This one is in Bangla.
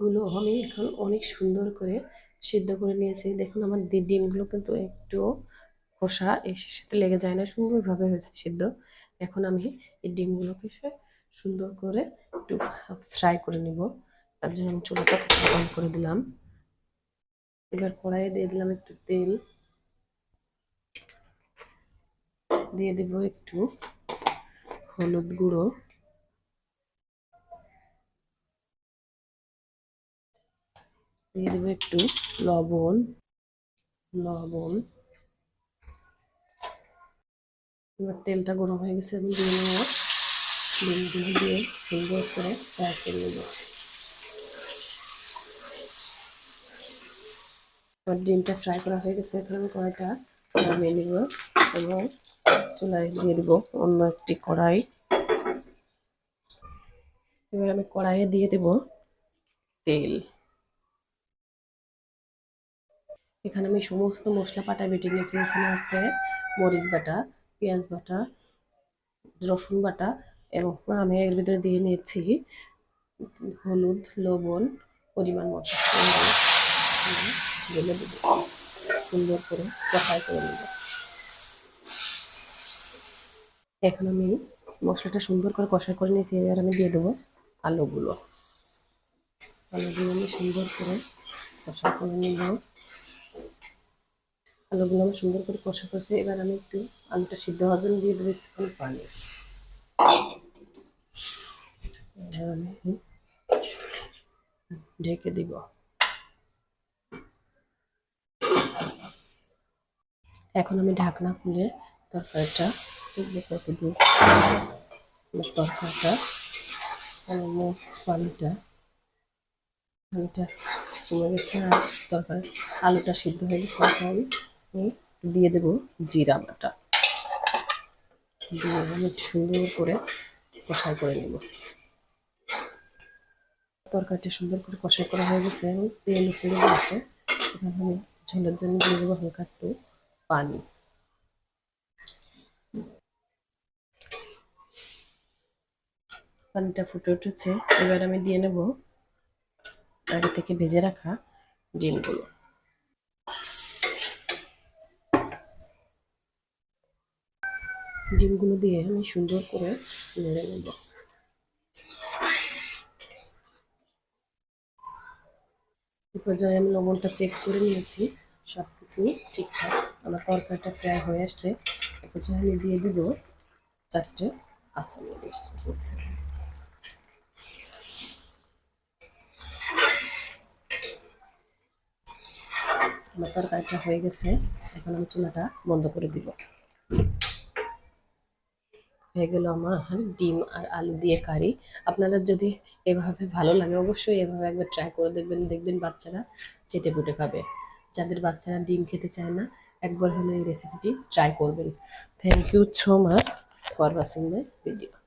গুলো আমি এখন অনেক সুন্দর করে সিদ্ধ করে নিয়েছি। দেখুন আমার ডিমগুলো কিন্তু একটু খোসা এর সাথে লেগে যায় না, সুন্দরভাবে হয়েছে সিদ্ধ। এখন আমি এই ডিমগুলোকে সুন্দর করে একটু ফ্রাই করে নিব। তার জন্য আমি চুলাটা অন করে দিলাম। এবার কড়াইয়ে দিয়ে দিলাম একটু তেল। দিয়ে দিব একটু হলুদ গুঁড়ো। দিয়ে দেবো একটু লবণ লবণ। এবার তেলটা গরম হয়ে গেছে এবং দিয়ে নেব। ডিমগুলো দিয়ে সুন্দর করে ফ্রাই করে নেব। এবার ডিমটা ফ্রাই করা হয়ে গেছে, এখন আমি কড়াইটা নামিয়ে নিব এবং চুলায় দিয়ে দিব অন্য একটি কড়াই। এবার আমি কড়াইয়ে দিয়ে দেব তেল। এখানে আমি সমস্ত মশলা পাটা বেটে নিয়েছি। এখানে আছে মরিচ বাটা, পেঁয়াজ বাটা, রসুন বাটা এবং আমি এর ভিতরে দিয়ে নিয়েছি হলুদ, লবণ, পরিমাণ মতো। দেবো। সুন্দর করে কষাই করে নেব। এখন আমি মশলাটা সুন্দর করে কষা করে নিয়েছি। এবার আমি দিয়ে দেবো আলুগুলো। আলুগুলো আমি সুন্দর করে কষা করে নেব। আলুগুলো আমি সুন্দর করে কষা করছি এবার আমি একটু আলুটা সিদ্ধ জন্য দিয়ে দেবো একটুখানি পানি। ঢেকে দিব। এখন আমি ঢাকনা খুলে তরকারিটা দেখব কত দূর তরকারিটা পানিটা পানিটা তরকারি আলুটা সিদ্ধ হয়ে গেছে আমি দিয়ে দেব জিরা বাটা। দিয়ে আমি সুন্দর করে কষাই করে নেব। তরকারিটা সুন্দর করে কষাই করা হয়ে গেছে। এবং তেল ছেড়ে দিয়েছে। এখানে আমি ঝোলের জন্য দিয়ে দেবো হালকা একটু পানি। পানিটা ফুটে উঠেছে। এবার আমি দিয়ে নেব আগে থেকে ভেজে রাখা ডিমগুলো। ডিমগুলো দিয়ে আমি সুন্দর করে নেড়ে নেব। পর্যায়ে আমি লবণটা চেক করে নিয়েছি সব কিছু ঠিকঠাক, আমার তরকারিটা প্রায় হয়ে আসছে। এ পর্যায়ে আমি দিয়ে দিব চারটে কাঁচামরিচ আমার তরকারিটা হয়ে গেছে, এখন আমি চুলাটা বন্ধ করে দিব। হয়ে গেল আমার ডিম আর আলু দিয়ে কারি। আপনারা যদি এভাবে ভালো লাগে অবশ্যই এভাবে একবার ট্রাই করে দেখবেন দেখবেন বাচ্চারা চেটে পুটে খাবে। যাদের বাচ্চারা ডিম খেতে চায় না, একবার হলে এই রেসিপিটি ট্রাই করবেন। Thank you so much for watching my video